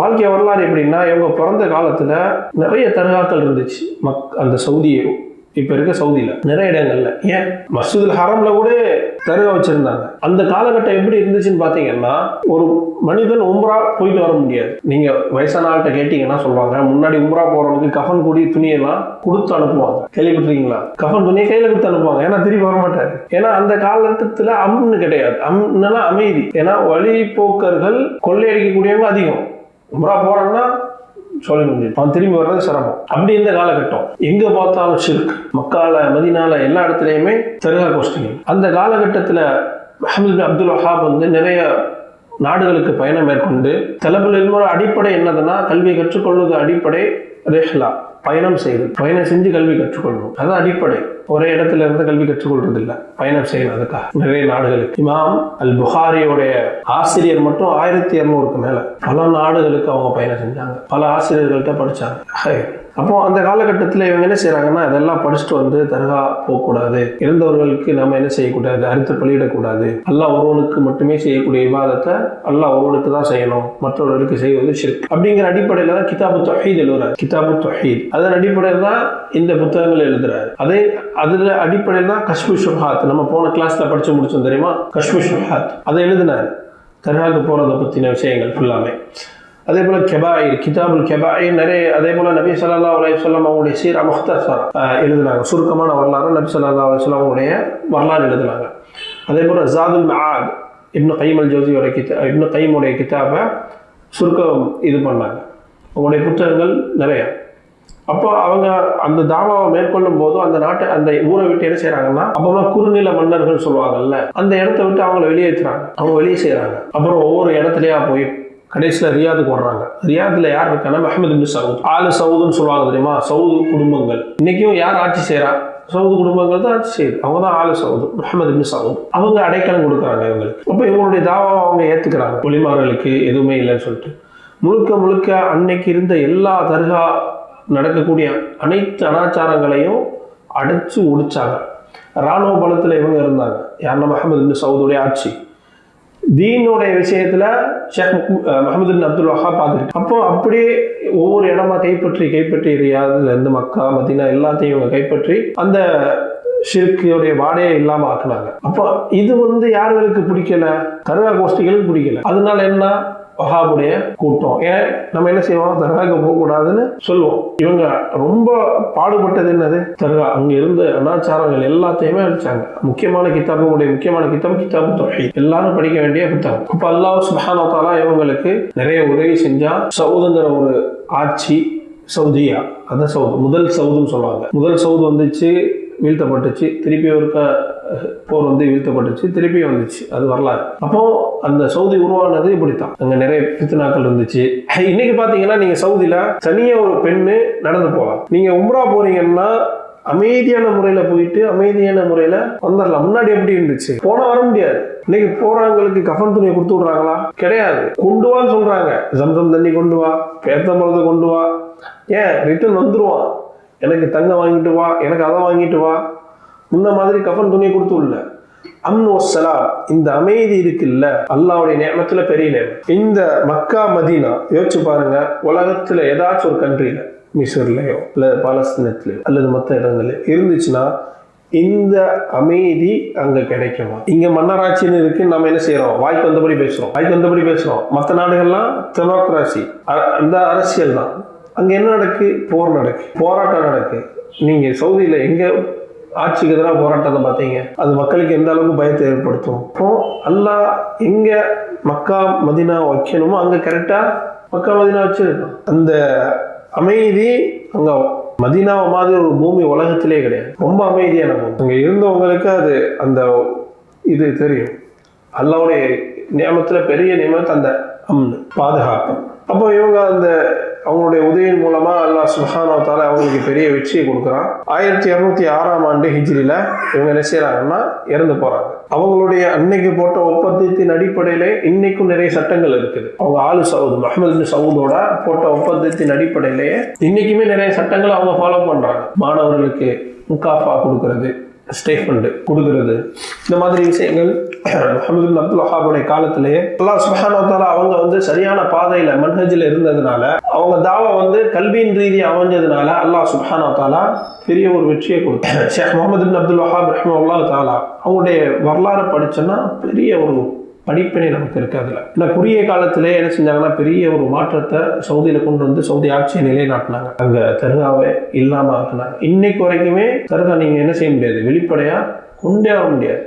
வாழ்க்கை வரலாறு எப்படின்னா இவங்க பிறந்த காலத்துல நிறைய தர்காக்கள் இருந்துச்சு. மக் அந்த சவுதி இப்போ இருக்க சவுதியில் நிறைய இடங்கள்ல. ஏன்? மசூதுல் ஹரம்ல கூட தர்கா வச்சிருந்தாங்க. அந்த காலகட்டம் எப்படி இருந்துச்சுன்னு பார்த்தீங்கன்னா ஒரு மனிதன் உம்ரா போயிட்டு வர முடியாது. நீங்க வயசான ஆள்கிட்ட கேட்டீங்கன்னா சொல்லுவாங்க முன்னாடி உம்ரா போறவனுக்கு கஃன் கூடி துணியெல்லாம் கொடுத்து அனுப்புவாங்க. கேள்விப்பட்டிருக்கீங்களா? கஃன் துணியை கையில கொடுத்து அனுப்புவாங்க. ஏன்னா திருப்பி வர மாட்டாரு. ஏன்னா அந்த காலகட்டத்தில் அம்னு கிடையாது. அம்னா அமைதி. ஏன்னா வழிபோக்கர்கள் கொள்ளையடிக்கக்கூடியவங்க அதிகம். உம்ரா போறாங்கன்னா சொல்ல முடியும் அவன் திரும்பி வர்றது சிரமம். அப்படி இந்த காலகட்டம். எங்க பார்த்தாலும் சிர்க் மக்கால மதினால எல்லா இடத்துலையுமே தர்கா கோஷ்டிகள் அந்த காலகட்டத்தில் அஹமது பின் அப்துல் வஹாப் வந்து நிறைய நாடுகளுக்கு பயணம் மேற்கொண்டு தலபுல் இல்மோட அடிப்படை என்னதுன்னா கல்வியை கற்றுக்கொள்வது அடிப்படை ரேஹ்லா. பயணம் செய்து பயணம் செஞ்சு கல்வி கற்றுக்கொள்ளணும் அதுதான் அடிப்படை. ஒரே இடத்துல இருந்து கல்வி கற்றுக்கொள்றதில்லை பயணம் செய்யணும் அதுக்காக நிறைய நாடுகளுக்கு. இமாம் அல் புகாரியோடைய ஆசிரியர் மட்டும் ஆயிரத்தி இரநூறுக்கு மேல. பல நாடுகளுக்கு அவங்க பயணம் செஞ்சாங்க. பல ஆசிரியர்கள்ட்ட படிச்சாங்க. ஹை. அப்போ அந்த காலகட்டத்தில் இவங்க என்ன செய்கிறாங்கன்னா இதெல்லாம் படிச்சுட்டு வந்து தர்கா போகக்கூடாது. இறந்தவர்களுக்கு நம்ம என்ன செய்யக்கூடாது? அறுத்து பலியிடக்கூடாது. அல்லாஹ் ஒருவனுக்கு மட்டுமே செய்யக்கூடிய விவாதத்தை அல்லாஹ் ஒருவனுக்கு தான் செய்யணும். மற்றவர்களுக்கு செய்வது ஷிர்க் அப்படிங்கிற அடிப்படையில் தான் கிதாபு தொஹீத் எழுதுறாரு. கிதாபு தொஹீத். அதன் அடிப்படையில் தான் இந்த புத்தகங்கள் எழுதுறாரு. அதே அதுல அடிப்படையில் தான் கஷ்மி ஷுஹாத் நம்ம போன கிளாஸ்ல படிச்சு முடிச்சோம் தெரியுமா? கஷ்மி ஷுஹாத் அதை எழுதினார். தர்காவுக்கு போறதை பற்றின விஷயங்கள் ஃபுல்லாமே அதே போல கெபாயிர் கிதாபுல் கெபாயிர் நிறைய அதே போல நபி ஸல்லல்லாஹு அலைஹி வஸல்லம் அவங்களுடைய சீரா முஹ்தஸர் எழுதினாங்க. சுருக்கமான வரலாறு நபி ஸல்லல்லாஹு அலைஹி வஸல்லம் அவங்களுடைய வரலாறு எழுதினாங்க. அதே போல ஜாதுல் மஹாத் இப்னு கைம் அல் ஜோசியோட கிதா இப்னு கைமுடைய கிதாபை சுருக்கம் இது பண்ணாங்க. அவங்களுடைய புத்தகங்கள் நிறைய. அப்போ அவங்க அந்த தாவாவை மேற்கொள்ளும் போதும் அந்த நாட்டை அந்த ஊரை விட்டு என்ன செய்யறாங்கன்னா அப்போலாம் குறுநில மன்னர்கள் சொல்லுவாங்கல்ல அந்த இடத்த விட்டு அவங்கள வெளியேற்றுறாங்க அவங்க வெளியே செய்கிறாங்க அப்புறம் ஒவ்வொரு இடத்துலயா போய் கடைசியில் ரியாதுக்கு வர்றாங்க. ரியாதில் யார் இருக்காங்கன்னா மெஹமது பின் சவுத். ஆலு சவுதுன்னு சொல்லுவாங்க தெரியுமா? சவுது குடும்பங்கள். இன்னைக்கும் யார் ஆட்சி செய்கிறா சவுது குடும்பங்கள் தான் ஆட்சி செய்யுது. அவங்க தான் Al Saud Muhammad bin Saud. அவங்க அடைக்கலம் கொடுக்குறாங்க இவங்களுக்கு. அப்போ இவங்களுடைய தாவாவை அவங்க ஏற்றுக்கிறாங்க ஒளிமார்களுக்கு எதுவுமே இல்லைன்னு சொல்லிட்டு. முழுக்க முழுக்க அன்னைக்கு இருந்த எல்லா தர்கா நடக்கக்கூடிய அனைத்து அனாச்சாரங்களையும் அடைச்சு ஒடிச்சாங்க. இராணுவ பலத்தில் இவங்க இருந்தாங்க. யாருன்னா மஹமது பின் சவுதுடைய ஆட்சி. தீனுடைய விஷயத்துல ஷேக் மஹமது பின் அப்துல் வஹா பார்த்துட்டு அப்போ அப்படியே ஒவ்வொரு இடமா கைப்பற்றி கைப்பற்றி ரியாதுல இருந்து மக்கா மதினா எல்லாத்தையும் இவங்க கைப்பற்றி அந்த ஷிர்கியுடைய வாடையே இல்லாம ஆக்குனாங்க. அப்போ இது வந்து யார்களுக்கு பிடிக்கல? தர்கா கோஷ்டிகளுக்கு பிடிக்கல. அதனால என்ன? வஹாபுடைய கூட்டம். ஏன் நம்ம என்ன செய்வோம்? தர்காக்கு போகக்கூடாதுன்னு சொல்லுவோம். இவங்க ரொம்ப பாடுபட்டது என்னது? தர்கா. அங்க இருந்த அனாச்சாரங்கள் எல்லாத்தையுமே அழிச்சாங்க. முக்கியமான கிதாபுடைய முக்கியமான கிதாபு கிதாபு தொகை எல்லாரும் படிக்க வேண்டிய புத்தகம். அப்ப அல்லாஹ் சுப்ஹானஹு இவங்களுக்கு நிறைய உதவி செஞ்சா சவுதுங்கிற ஒரு ஆட்சி சவுதியா. அதான் சவுது. முதல் சவுதுன்னு சொல்லுவாங்க. முதல் சவுது வந்துச்சு. வீழ்த்தப்பட்டுச்சு. திருப்பி ஒருக்க போர் வந்து வீழ்த்தப்பட்டுச்சு. திருப்பி வந்துச்சு. அது வரலாறு. அப்போ அந்த சவுதி உருவானது இப்படித்தான். அங்க நிறைய பித்தனாக்கள் இருந்துச்சு. இன்னைக்கு பாத்தீங்கன்னா நீங்க சவுதியில தனியா ஒரு பெண்ணு நடந்து போகலாம் நீங்க உம்ரா போறீங்கன்னா அமைதியான முறையில போயிட்டு அமைதியான முறையில வந்துடலாம் முன்னாடி எப்படி இருந்துச்சு? போன வர முடியாது. இன்னைக்கு போறவங்களுக்கு கஃன் துணியை கொடுத்து விடுறாங்களா? கிடையாது. கொண்டு வான்னு சொல்றாங்க. ஜம்சம் தண்ணி கொண்டு வா. பேத்தம்பழத்தை கொண்டு வா. ஏன்? ரிட்டர்ன் வந்துருவான். எனக்கு தங்கம் வாங்கிட்டு வா எனக்கு அதை வாங்கிட்டு வா. முன்ன மாதிரி கஃன் துணியை கொடுத்து விடல அம்னோசலா இந்த அமைதி இருக்குல்ல? அல்லாவுடைய நேமத்துல பெரிய நேமம் இந்த மக்கா மதீனா யோசிச்சு பாருங்க உலகத்துல ஏதாச்சும் ஒரு கண்ட்ரியில மிஸ்ர்லயோ அல்லது பாலஸ்தீனத்திலயோ அல்லது மற்ற இடங்கள்லயோ இருந்துச்சுன்னா இந்த அமைதி அங்க கிடைக்குமா? இங்க மன்னராட்சின்னு இருக்கு நம்ம என்ன செய்யறோம் வாய்க்கு வந்தபடி பேசுறோம். வாய்க்கு வந்தபடி பேசுறோம். மற்ற நாடுகள்லாம் டெமோக்ராசி அந்த அரசியல் தான் அங்கே என்ன நடக்கு? போர் நடக்கு. போராட்டம் நடக்கு. நீங்கள் சவுதியில் எங்கே ஆட்சிக்கு எதிராக போராட்டத்தை பார்த்தீங்க? அது மக்களுக்கு எந்த அளவுக்கு பயத்தை ஏற்படுத்தும்? அப்போ அல்லா எங்கே மக்கா மதினா வைக்கணுமோ அங்கே கரெக்டாக மக்கா மதினா வச்சிருக்கோம் அந்த அமைதி அங்கே மதீனாவை மாதிரி ஒரு பூமி உலகத்திலே கிடையாது. ரொம்ப அமைதியான பூமி. அங்கே இருந்தவங்களுக்கு அது அந்த இது தெரியும். அல்லாவுடைய நியமத்தில் பெரிய நியமத்தை அந்த அம்னு பாதுகாப்பு. அப்போ இவங்க அந்த அவங்களுடைய உதவியின் மூலமா அல்லாஹ் சுஹானவத்தால அவங்களுக்கு பெரிய வெற்றியை கொடுக்குறான். ஆயிரத்தி இரநூத்தி ஆறாம் ஆண்டு ஹிஜ்ரில இவங்க என்ன செய்யறாங்கன்னா இறந்து போறாங்க. அவங்களுடைய அன்னைக்கு போட்ட ஒப்பந்தத்தின் அடிப்படையில இன்னைக்கும் நிறைய சட்டங்கள் இருக்குது. அவங்க ஆளு சவுத் மஹமது சவுதோட போட்ட ஒப்பந்தத்தின் அடிப்படையிலேயே இன்னைக்குமே நிறைய சட்டங்களை அவங்க ஃபாலோ பண்றாங்க. மாணவர்களுக்கு முக்காஃபா கொடுக்கறது. ஸ்டேஃபண்டு கொடுக்கறது. இந்த மாதிரி விஷயங்கள் முஹம்மது அப்துல் வஹாபுடைய காலத்திலேயே அல்லாஹ் சுப்ஹானஹு அவங்க வந்து சரியான பாதையில மன்ஹஜில் இருந்ததுனால அவங்க தாவா வந்து கல்வியின் ரீதி அமைஞ்சதுனால அல்லாஹ் சுப்ஹானஹு பெரிய ஒரு வெற்றியை கொடுத்தாங்க ஷேக் முகமது பின் அப்துல் வஹாப் ரஹ்மத்துல்லாஹி தாலா அவங்களுடைய வரலாறு படிச்சோன்னா பெரிய ஒரு படிப்பினை நமக்கு இருக்கு இல்லை குறுகிய காலத்திலே என்ன செஞ்சாங்கன்னா பெரிய ஒரு மாற்றத்தை சவுதியில் கொண்டு வந்து சவுதி ஆட்சியை நிலைநாட்டினாங்க. அங்கே தர்காவை இல்லாமல் ஆக்கினாங்க. இன்னைக்கு வரைக்குமே தர்கா நீங்கள் என்ன செய்ய முடியாது? வெளிப்படையாக கொண்டே வர முடியாது.